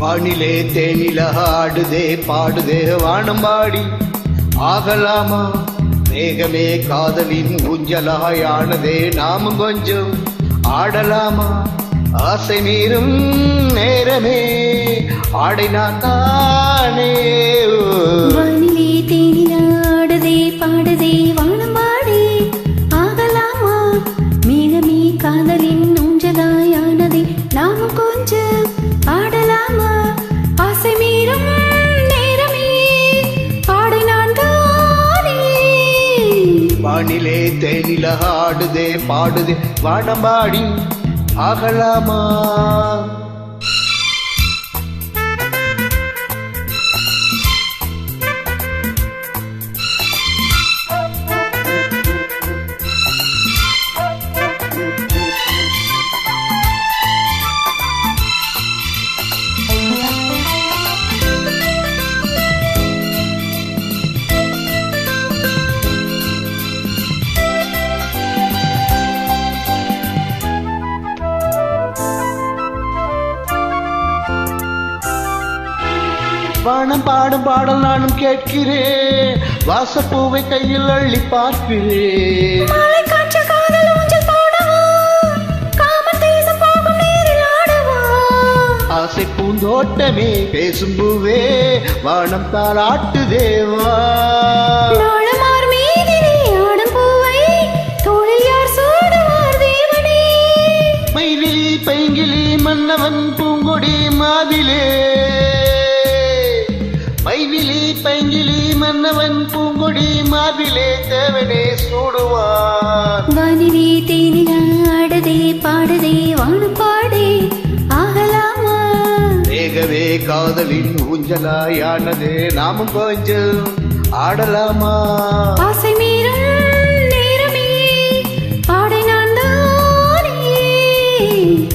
வானிலே தேனில ஆடுதே பாடுதே வானம்பாடி ஆகலாமா? மேகமே காதலின் ஊஞ்சலாயானதே நாமும் கொஞ்சம் ஆடலாமா? ஆசை மீறும் நேரமே ஆடினான் தானே. வானிலே தேனில ஆடுதே பாடுதே வானம் வானிலே தேனில ஆடுதே பாடுதே வானம்பாடி ஆகலாமா வானம் பாடும் பாடல் நானும் கேட்கிறேன். வாசப்பூவை கையில் அள்ளி பார்க்கிறேன். ஆசை பூந்தோட்டமே பேசும் பூவே வானம் தாளாட்டுதேவா மன்னவன் பூங்கொடி மாதிலே பைங்கிலி மன்னவன் பூங்கொடி மாதிலே தேவனே சூடுவான் வானிலே தேனில ஆடுதே பாடுதே வானம் பாடே ஆகலாமா? வேகவே காதலின் ஊஞ்சலாயானது நாமும் கொஞ்சம் ஆடலாமா? ஆசை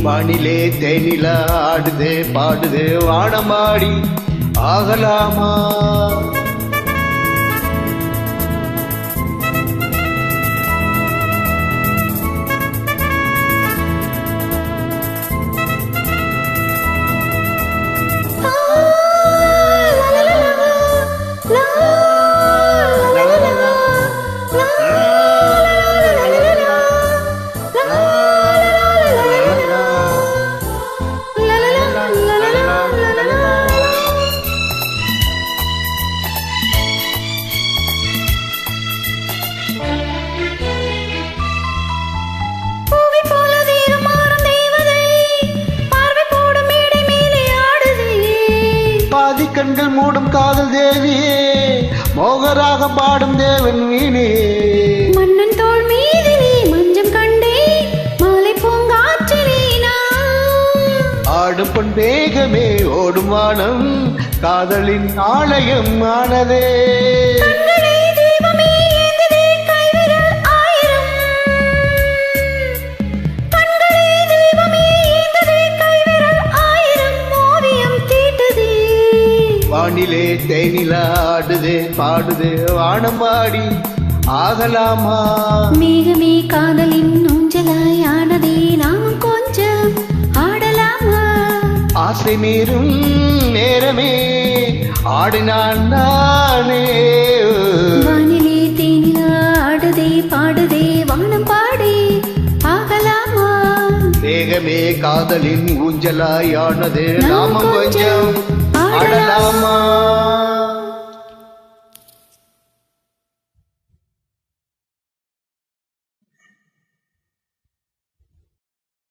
வானிலே தேனில ஆடுதே பாடுதே வானமாடி ஆகலாமா? பாதி கண்கள் மூடும் காதல் தேவியே மோகராக பாடும் தேவன் வீணே. மன்னன் தோள் மீதிலே மஞ்சம் கண்டே மாலை பூங்காற்றிலே நான். ஆடும் பொன் வேகமே ஓடும் வானம் காதலின் ஆலயம் ஆனதே. வானிலே தேனில ஆடுதே பாடுதே வானமாடி ஆகலாமா? மேகமே காதலின் ஊஞ்சலாய் ஆனதே நாம் கொஞ்சம் ஆடலாமா? ஆசை மீறும் நேரமே ஆடினான் நானே. வானிலே தேனில ஆடுதே பாடுதே வானம் பாடே ஆகலாமா? வேகமே காதலின் ஊஞ்சலாயானது நாம் நாமம் கொஞ்சம் பாடலாமா